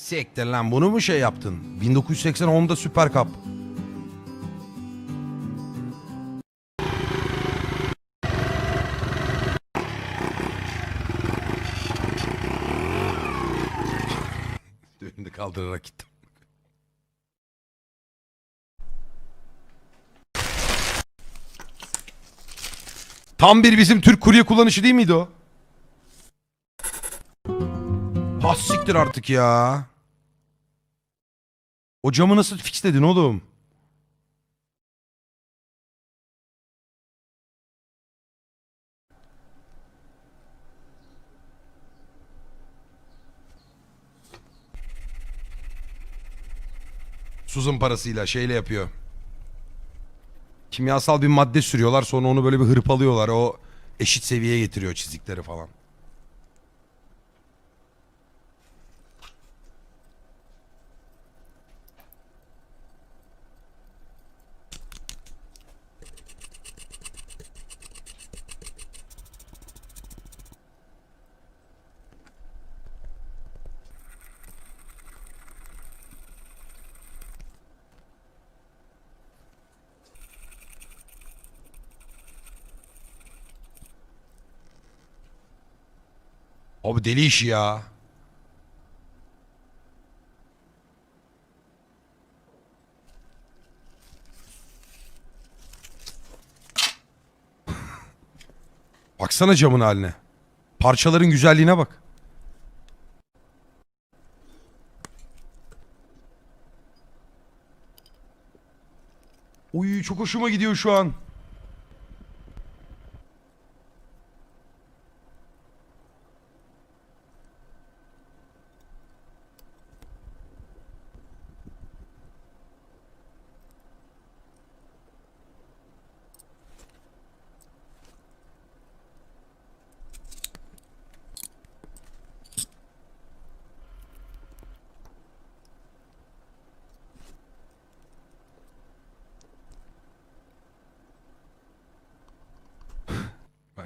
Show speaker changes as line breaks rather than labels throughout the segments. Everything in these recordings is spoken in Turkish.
Sektir lan bunu mu şey yaptın? 1980 Honda Super Cup. Düğünde kaldırarak gittim. Tam bir bizim Türk kurye kullanışı değil miydi o? Ha siktir artık ya. O camı nasıl fixledin oğlum? Suzun parasıyla şeyle yapıyor. Kimyasal bir madde sürüyorlar sonra onu böyle bir hırpalıyorlar. O eşit seviyeye getiriyor çizikleri falan. Abi deli iş ya. Baksana camın haline. Parçaların güzelliğine bak. Uy çok hoşuma gidiyor şu an.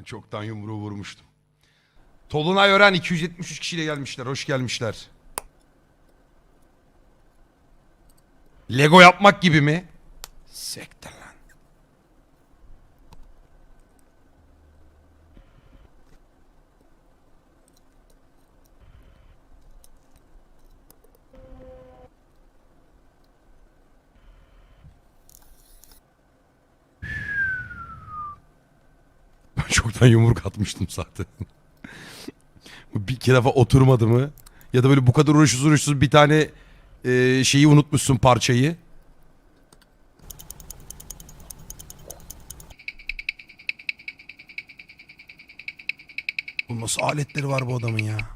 Çoktan yumruğu vurmuştum. Tolunay Ören 273 kişiyle gelmişler. Hoş gelmişler. Lego yapmak gibi mi? Sektir çoktan yumruk atmıştım zaten. Bir iki defa oturmadı mı? Ya da böyle bu kadar uğraşsız uğraşsız bir tane e, şeyi unutmuşsun parçayı. Bu nasıl aletleri var bu adamın ya?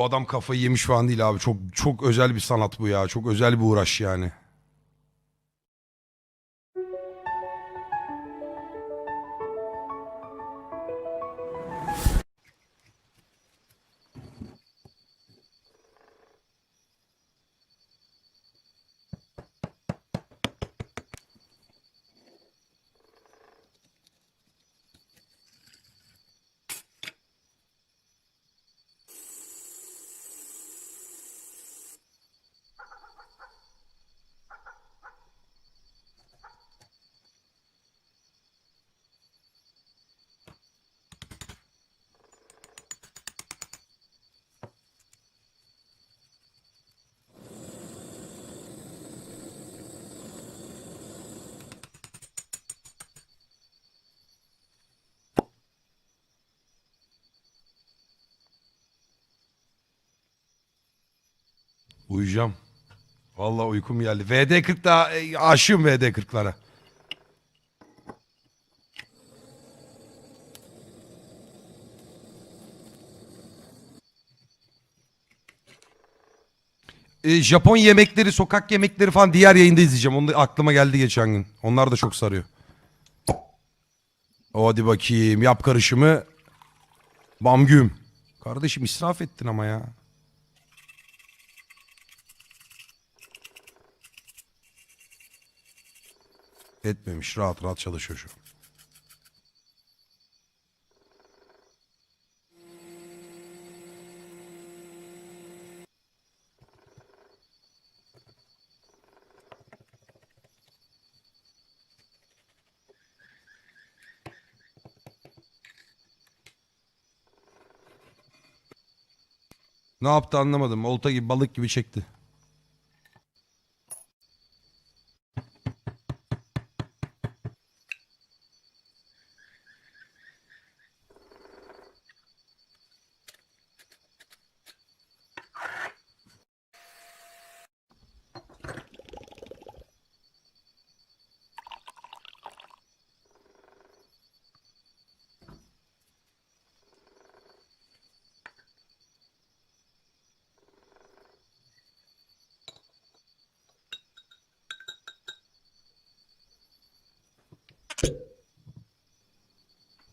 Bu adam kafayı yemiş falan değil abi. Çok çok özel bir sanat bu ya. Çok özel bir uğraş yani. Uyuyacağım. Vallahi uykum geldi. VD40 da e, aşığım VD40'lara. E, Japon yemekleri, sokak yemekleri falan diğer yayında izleyeceğim. Onu da aklıma geldi geçen gün. Onlar da çok sarıyor. O hadi bakayım. Yap karışımı. Bamgüm. Kardeşim israf ettin ama ya. Etmemiş. Rahat rahat çalışıyor şu an. Ne yaptı anlamadım. Olta gibi balık gibi çekti.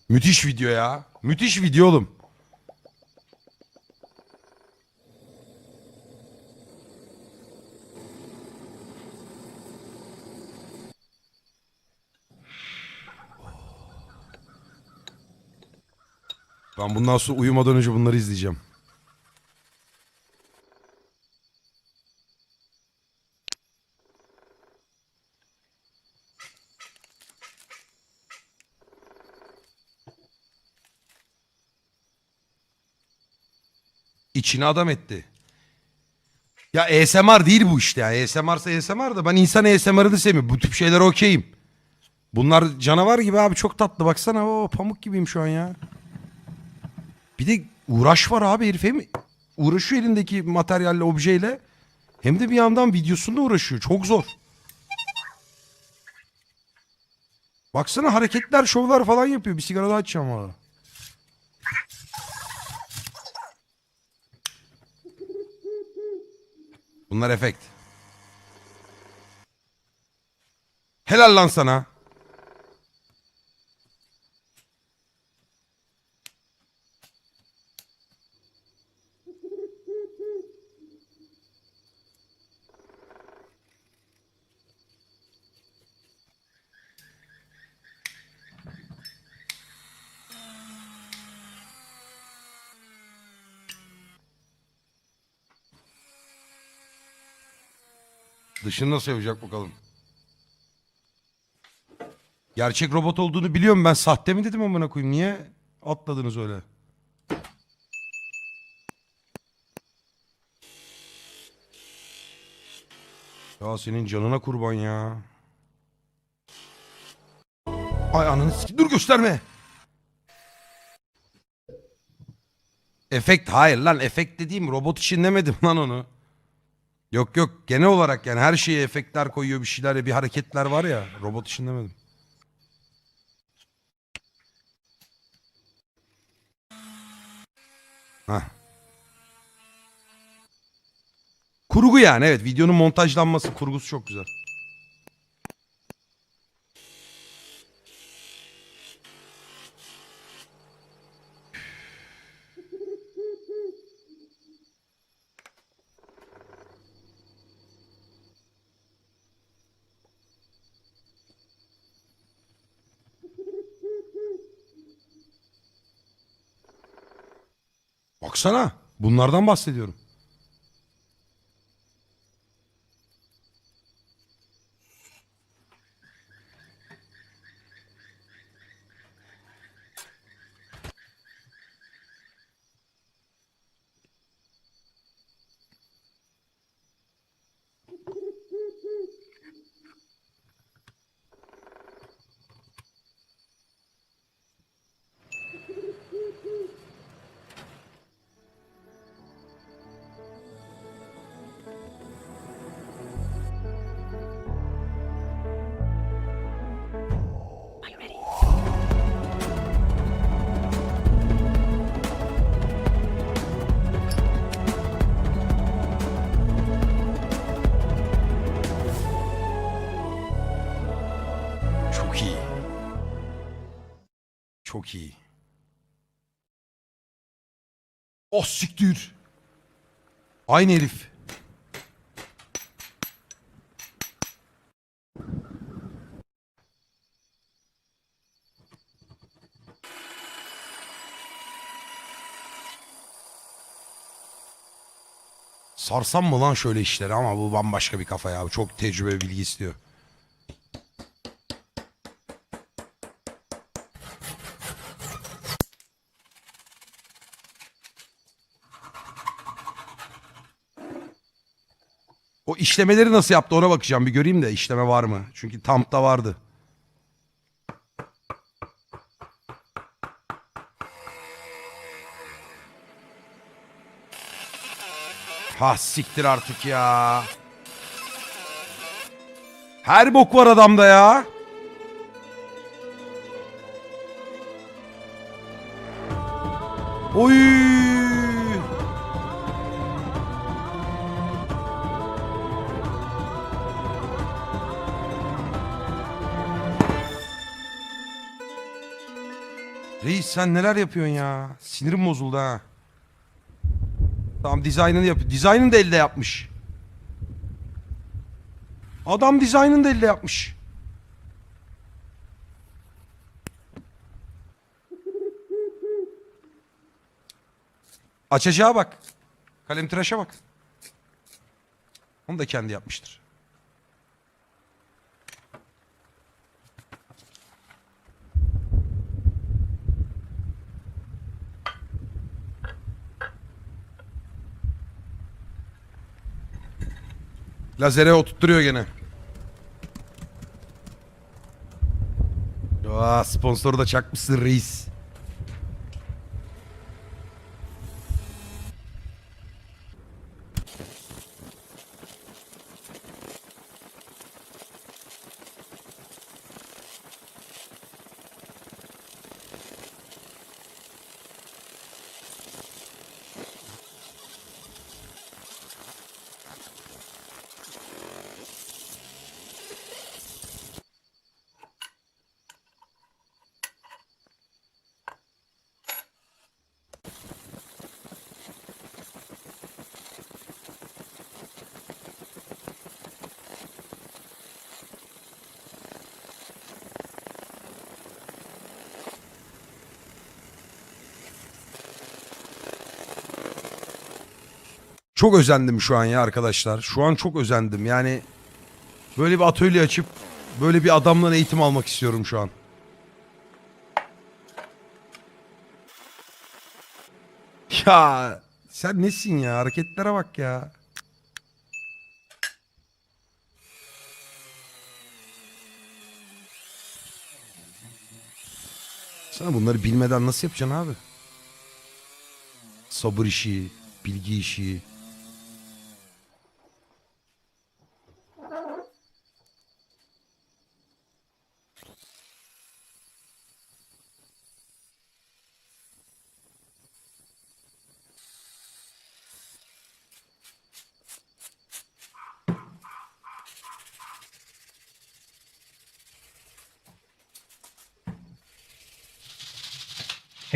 Müthiş video ya. Müthiş video oğlum. Ben bundan sonra uyumadan önce bunları izleyeceğim. İçine adam etti. Ya ASMR değil bu işte ya. ASMR'sa ASMR da ben insan ASMR'ı da sevmiyorum. Bu tip şeyler okeyim. Bunlar canavar gibi abi çok tatlı. Baksana o pamuk gibiyim şu an ya. Bir de uğraş var abi herif hem uğraşıyor elindeki materyalle objeyle hem de bir yandan videosunda uğraşıyor. Çok zor. Baksana hareketler, şovlar falan yapıyor. Bir sigara daha açacağım abi. Bunlar efekt. Helal lan sana. Dışını nasıl yapacak bakalım. Gerçek robot olduğunu biliyorum ben. Sahte mi dedim amına koyayım. Niye atladınız öyle? Ya senin canına kurban ya. Ay ananı sik- Dur gösterme. Efekt hayır lan efekt dediğim robot için demedim lan onu. Yok yok genel olarak yani her şeye efektler koyuyor bir şeyler bir hareketler var ya robot için demedim. Hah. Kurgu yani evet videonun montajlanması kurgusu çok güzel. Baksana bunlardan bahsediyorum. Çok iyi. Oh siktir. Aynı herif. Sarsam mı lan şöyle işleri ama bu bambaşka bir kafa ya. Çok tecrübe bilgi istiyor. O işlemeleri nasıl yaptı ona bakacağım bir göreyim de işleme var mı? Çünkü Tamp'ta vardı. Ha siktir artık ya. Her bok var adamda ya. Oy. Sen neler yapıyorsun ya? Sinirim bozuldu ha. Tamam dizaynını yapıyor. Dizaynını da elde yapmış. Adam dizaynını da elde yapmış. Açacağı bak. Kalem tıraşa bak. Onu da kendi yapmıştır. Lazere oturtturuyor gene. Aa, sponsoru da çakmışsın reis. Çok özendim şu an ya arkadaşlar. Şu an çok özendim. Yani böyle bir atölye açıp böyle bir adamdan eğitim almak istiyorum şu an. Ya sen nesin ya? Hareketlere bak ya. Sen bunları bilmeden nasıl yapacaksın abi? Sabır işi, bilgi işi.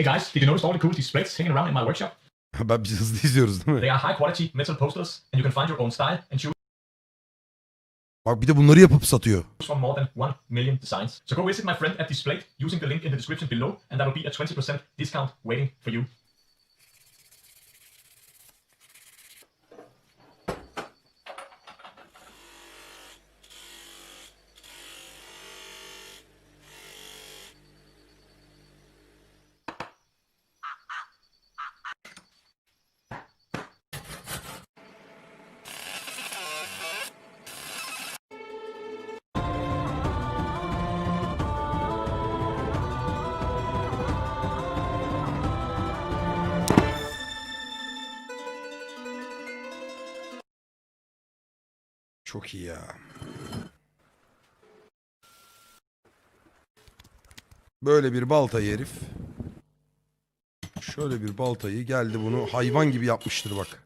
Hey guys, did you notice all the cool displays hanging around in my workshop?
Ben biz hızlı izliyoruz değil mi?
They are high quality metal posters, and you can find your own style and choose
Bak bir de bunları yapıp satıyor.
from more than 1 million designs. So go visit my friend at Display using the link in the description below, and there will be a 20% discount waiting for you.
Çok iyi ya. Böyle bir baltayı herif. Şöyle bir baltayı geldi bunu hayvan gibi yapmıştır bak.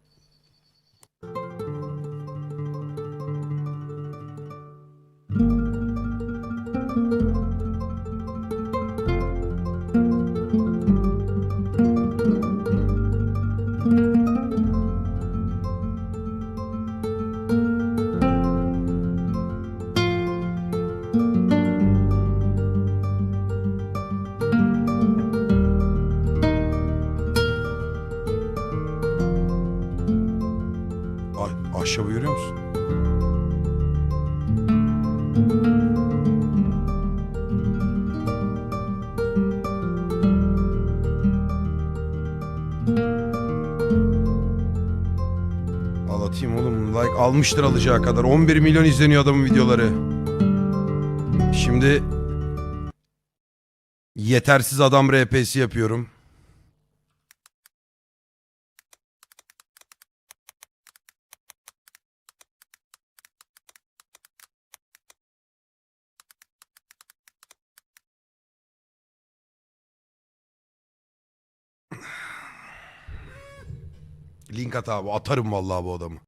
Al atayım oğlum. Like almıştır alacağı kadar. 11 milyon izleniyor adamın videoları. Şimdi yetersiz adam RP'si yapıyorum. Link at abi. Atarım vallahi bu adamı.